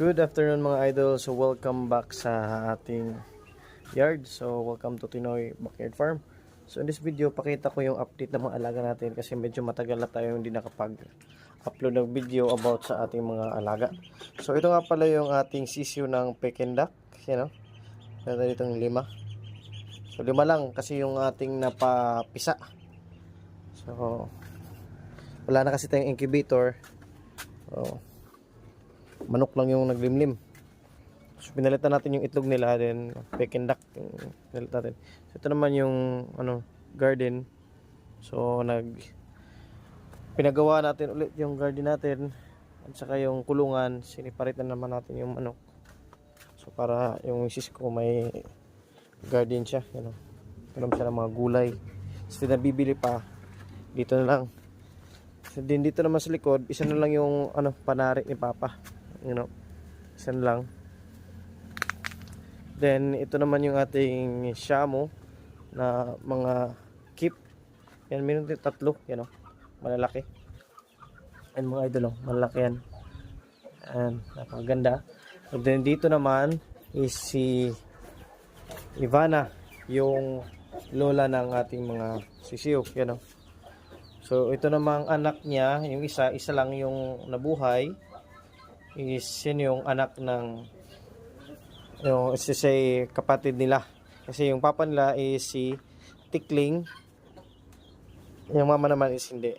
Good afternoon mga idol. So welcome back sa ating yard. So welcome to Tinoy Backyard Farm. So in this video, pakita ko yung update ng mga alaga natin kasi medyo matagal na tayo hindi nakapag-upload ng video about sa ating mga alaga. So ito nga pala yung ating sisiyo ng Peking Duck. Yan o. Meron dito lima. So lima lang kasi yung ating napapisa. So wala na kasi tayong incubator. So, manok lang yung naglimlim. So, pinalitan natin yung itlog nila, then Peking duck yung pinalitan natin. So, ito naman yung ano, garden. So, nag pinagawa natin ulit yung garden natin at saka yung kulungan, siniparitan naman natin yung manok. So, para yung misis ko may garden siya, you know. Meron siya ng mga gulay. So, nabibili pa, dito na lang. So, din dito naman sa likod, isa na lang yung ano, panari ni Papa you know isa na lang. Then ito naman yung ating shamu na mga keep. Yan meron din tatlo yan o malalaki. And mga idol o malalaki yan. And napakaganda. And then dito naman is si Ivana yung lola ng ating mga sisiyo yan o so ito namang anak niya yung isa isa lang yung nabuhay is yun yung anak ng yung is say kapatid nila. Kasi yung papa nila is si Tikling. Yung mama naman is hindi.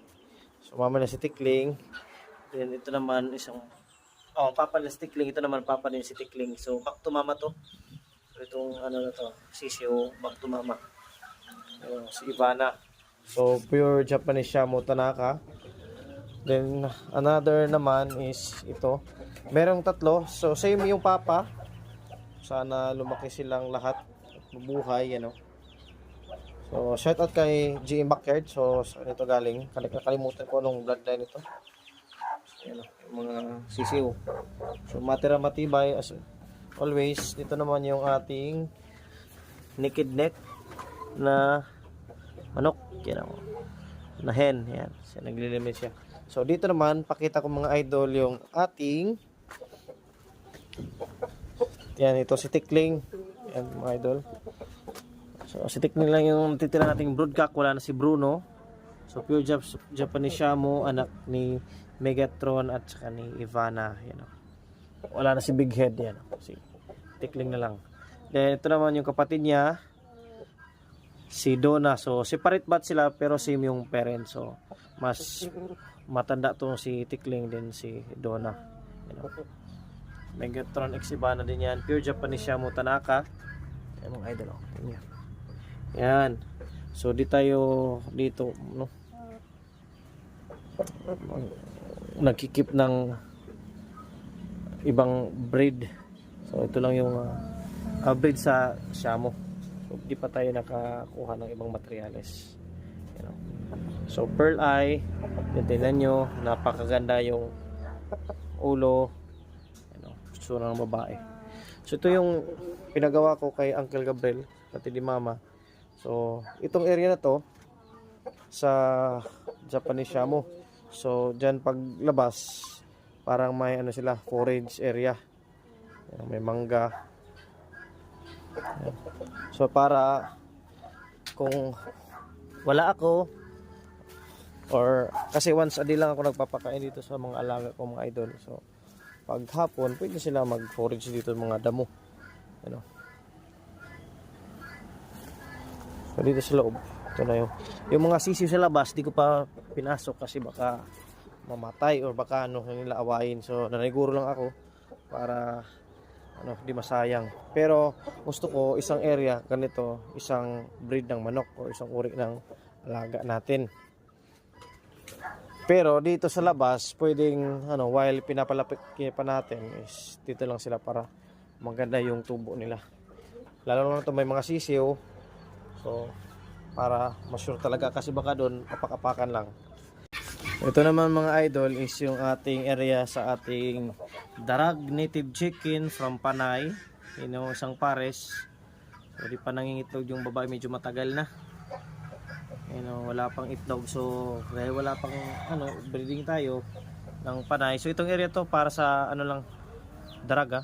So mama na si Tikling. Then ito naman isang oh papa nila si Tikling. Ito naman papa din si Tikling. So back to mama to. So itong ano na to sisyo back to mama. Yung si Ivana. So pure Japanese Shamu Tanaka Then, another naman is ito. Merong tatlo. So, same yung papa. Sana lumaki silang lahat. at Mabuhay, ano. So, shout out kay GM Backyard. So, saan ito galing? Nakalimutan ko anong bloodline ito. So, yung mga sisiw. So, matira matibay. As always, dito naman yung ating naked neck na manok. Yan o. Na hen. Yan. Siya, naglilimit siya. So, dito naman, pakita ko mga idol yung ating yan, ito si Tikling. Yan, mga idol. So, si Tikling lang yung titira nating broodcock. Wala na si Bruno. So, pure Jap- Japanese Shamu, anak ni Megatron at saka ni Ivana. Yan, o. Wala na si Big Head. Yan, o. si Tikling na lang. Then, ito naman yung kapatid niya. Si Donna. So, separate bat sila pero same yung parents. So, mas matanda to si Tikling din si Donna. You know. Megatron X Ibana din yan. Pure Japanese Shamu Tanaka. Yan mga idol. Oh. Tingnan. Yan. So di tayo dito no. Nagkikip ng ibang breed. So ito lang yung uh, breed sa Shamu. So di pa tayo nakakuha ng ibang materyales. You know. So pearl eye, yun, tingnan nyo, napakaganda yung ulo, gusto ng babae. So ito yung pinagawa ko kay Uncle Gabriel, pati ni Mama. So itong area na to sa Japanese Shamu. So diyan paglabas, parang may ano sila, forage area. May mangga. So para kung wala ako or kasi once a day lang ako nagpapakain dito sa mga alaga ko mga idol so pag hapon pwede sila mag forage dito mga damo. Ano? So dito sa loob. Ito na yung yung mga sisiw sa labas di ko pa pinasok kasi baka mamatay or baka ano nila awayin. So naniguro lang ako para ano di masayang. Pero gusto ko isang area ganito isang breed ng manok or isang uri ng alaga natin pero dito sa labas, pwedeng ano, while pinapalapit pa natin is dito lang sila para maganda yung tubo nila. Lalo na ito may mga sisiw. So, para ma-sure talaga kasi baka doon apak-apakan lang. Ito naman mga idol is yung ating area sa ating darag native chicken from Panay. Yung isang pares. Di pa nangingitlog yung babae medyo matagal na. You know, wala pang itlog so dahil wala pang ano breeding tayo ng panay so itong area to para sa ano lang daraga.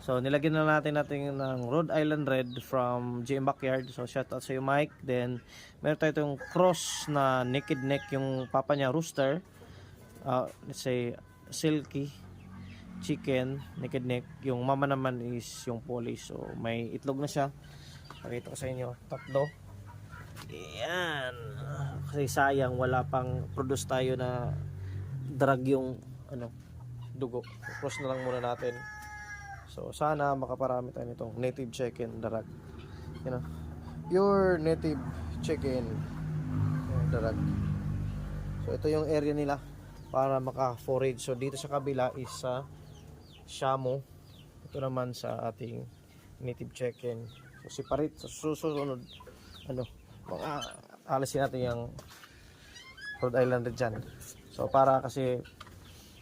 So nilagyan na natin natin ng Rhode Island Red from GM Backyard. So shout out sa iyo Mike. Then meron tayo itong cross na naked neck yung papa niya rooster. Uh, let's say silky chicken naked neck. Yung mama naman is yung polish. So may itlog na siya. Pakita ko sa inyo. Tatlo. Yan. Kasi sayang wala pang produce tayo na drag yung ano dugo. Cross na lang muna natin. So sana makaparami tayo nitong native chicken darag. You know, pure native chicken darag. So ito yung area nila para maka-forage. So dito sa kabila is sa Shamu. Ito naman sa ating native chicken. So separate sa susunod ano mga alisin natin yung Rhode Island dyan. So para kasi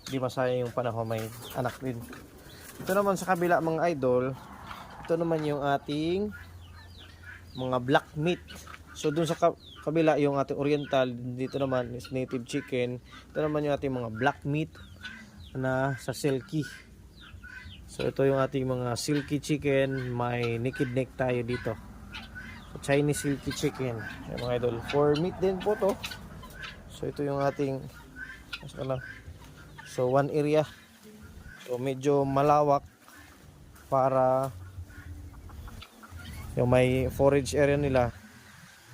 di masayang yung panahon may anak din. Ito naman sa kabila mga idol, ito naman yung ating mga black meat. So dun sa ka- kabila yung ating oriental, dito naman is native chicken. Ito naman yung ating mga black meat na sa silky. So ito yung ating mga silky chicken, may naked neck tayo dito. Chinese silky chicken. Yan mga idol. For meat din po to. So ito yung ating ano, So one area. So medyo malawak para yung may forage area nila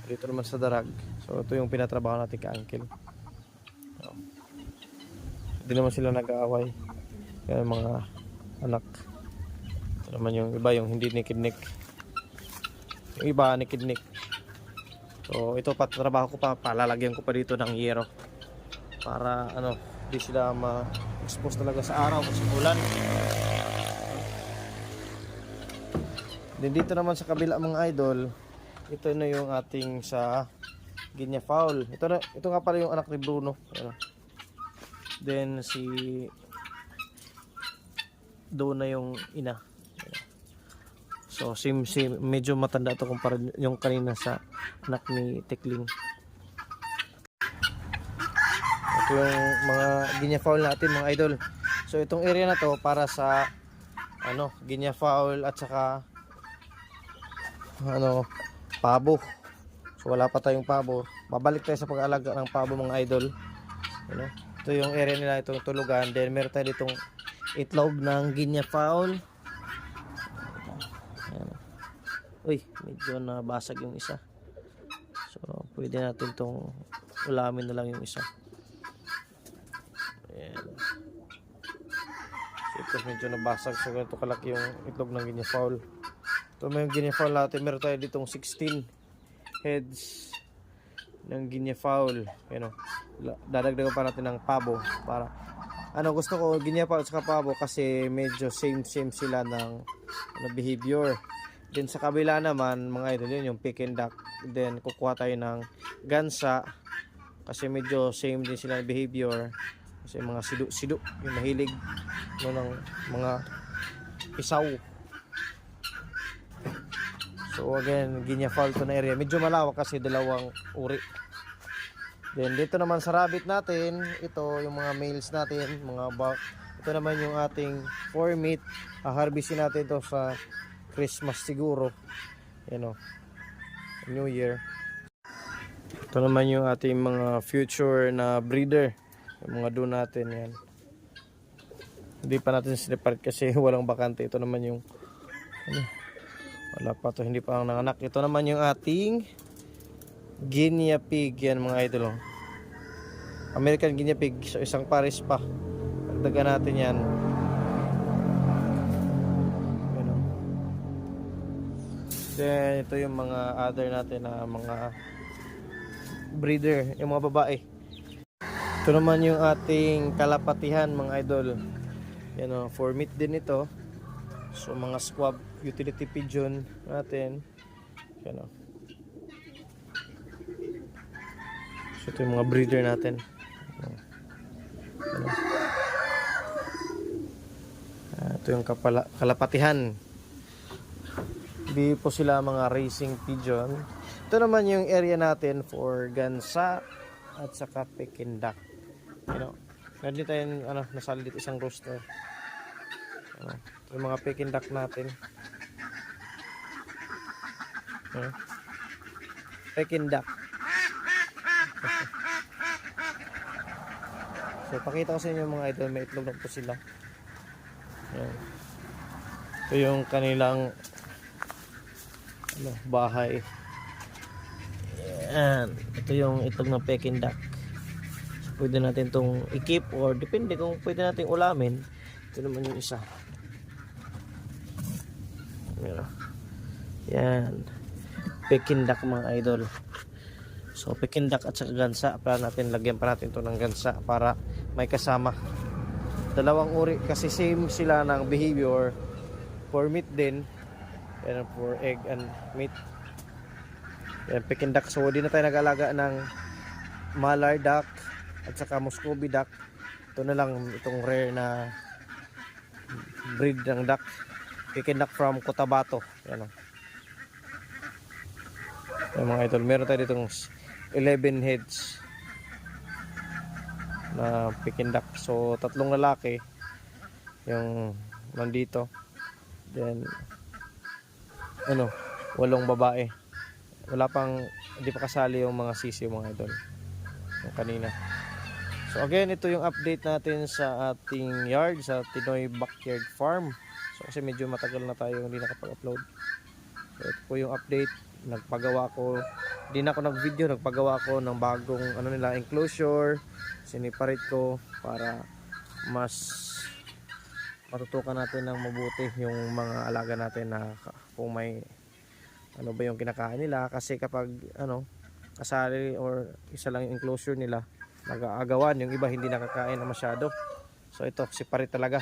dito naman sa darag. So ito yung pinatrabaho natin ka uncle. Hindi naman sila nag-aaway. Yan ang mga anak. Ito naman yung iba yung hindi naked neck. Yung iba naked neck. So ito patrabaho ko pa, palalagyan ko pa dito ng yero para ano, hindi sila ma-expose talaga sa araw kasi ulan. Then dito naman sa kabila mga idol, ito na yung ating sa Ginya Fowl. Ito na, ito nga pala yung anak ni Bruno. Then si doon na yung ina. So same same medyo matanda to kumpara yung kanina sa anak ni Tekling. Ito yung mga ginya fowl natin mga idol. So itong area na to para sa ano, ginya fowl at saka ano, pabo. So wala pa tayong pabo. Babalik tayo sa pag-alaga ng pabo mga idol. Ano? Ito yung area nila itong tulugan. Then meron tayo ditong itlog ng ginya fowl. Ayan. Uy, medyo nabasag yung isa. So, pwede natin tong ulamin na lang yung isa. Ayan. Ito medyo nabasag. So, ganito kalaki yung itlog ng guinea fowl. Ito may guinea fowl natin. Meron tayo ditong 16 heads ng guinea fowl. Ayan o. La- Dadagdagan pa natin ng pabo. Para, ano gusto ko, guinea fowl at pabo kasi medyo same-same sila ng ano, behavior. Then sa kabila naman, mga idol yun, yung Peking duck. Then kukuha tayo ng gansa kasi medyo same din sila behavior. Kasi mga sidu-sidu, yung mahilig no, ng mga isaw. So again, Ginya to na area. Medyo malawak kasi dalawang uri. Then dito naman sa rabbit natin, ito yung mga males natin, mga buck. Ito naman yung ating four meat. Haharbisin natin ito sa Christmas siguro. Yan o. New Year. Ito naman yung ating mga future na breeder. Yung mga doon natin yan. Hindi pa natin sinipart kasi walang bakante. Ito naman yung ano, wala pa to hindi pa ang nanganak. Ito naman yung ating Guinea pig yan mga idol. oh. American Guinea pig. So isang pares pa. Dagdagan natin. Yan, Then ito yung mga other natin na mga breeder, yung mga babae. Ito naman yung ating kalapatihan mga idol. Yan o, for meat din ito. So mga squab utility pigeon natin. Yan o. So ito yung mga breeder natin. Yan o. Ah, ito yung kapala, kalapatihan. Hindi po sila mga racing pigeon. Ito naman yung area natin for gansa at saka Peking duck. You know, meron din tayong ano, nasali dito isang rooster. Ano, yung mga peking duck natin. Hmm. Peking duck. so, pakita ko sa inyo mga idol, may itlog na po sila. Yan. Ito yung kanilang ano, bahay. Yan. Ito yung itlog ng Peking duck. So, pwede natin itong i-keep or depende kung pwede natin ulamin. Ito naman yung isa. Yan. Yan. Peking duck mga idol. So Peking duck at saka gansa. Para natin lagyan pa natin ito ng gansa para may kasama. Dalawang uri kasi same sila ng behavior meat din and for egg and meat. Yan, Peking duck. So, di na tayo nag-alaga ng Malar duck at saka Muscovy duck. Ito na lang itong rare na breed ng duck. Peking duck from Cotabato. Yan o. Yan mga idol. Meron tayo ditong 11 heads na Peking duck. So, tatlong lalaki yung nandito. Then, ano, walong babae. Wala pang, hindi pa kasali yung mga sisiw mga idol. Yung kanina. So again, ito yung update natin sa ating yard, sa Tinoy Backyard Farm. So kasi medyo matagal na tayo hindi nakapag-upload. So ito po yung update. Nagpagawa ko, hindi na ako nag-video, nagpagawa ko ng bagong ano nila, enclosure. Siniparit ko para mas matutukan natin ng mabuti yung mga alaga natin na kung may ano ba yung kinakain nila. Kasi kapag ano kasali or isa lang yung enclosure nila nag-aagawan. Yung iba hindi nakakain na masyado. So ito separate talaga